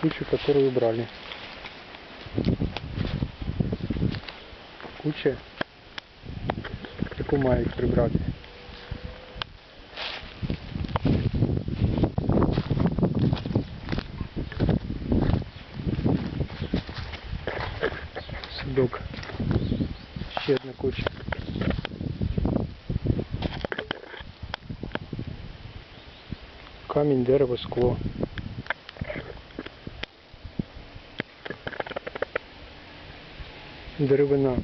кучу, которую убрали. Куча, яку мають прибрати. Садок. Ще одна куча. Камінь, дерево, скло. Деревина.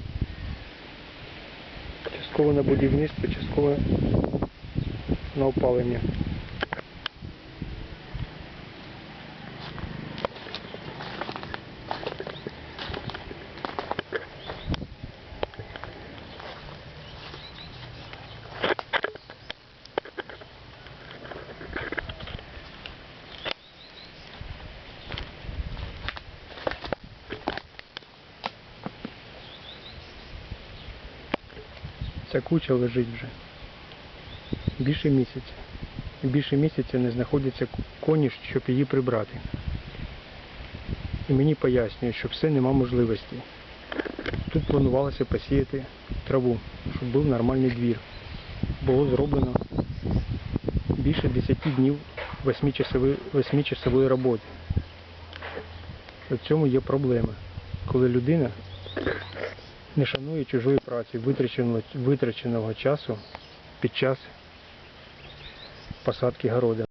Частково на будівництво, частково на опалення. Ця куча лежить вже більше місяця. Більше місяця не знаходиться коні, щоб її прибрати. І мені пояснюють, що все нема можливості. Тут планувалося посіяти траву, щоб був нормальний двір. Було зроблено більше 10 днів 8-часової 8-часової роботи. В цьому є проблема, коли людина не шанує чужої праці, витраченого, часу під час посадки города.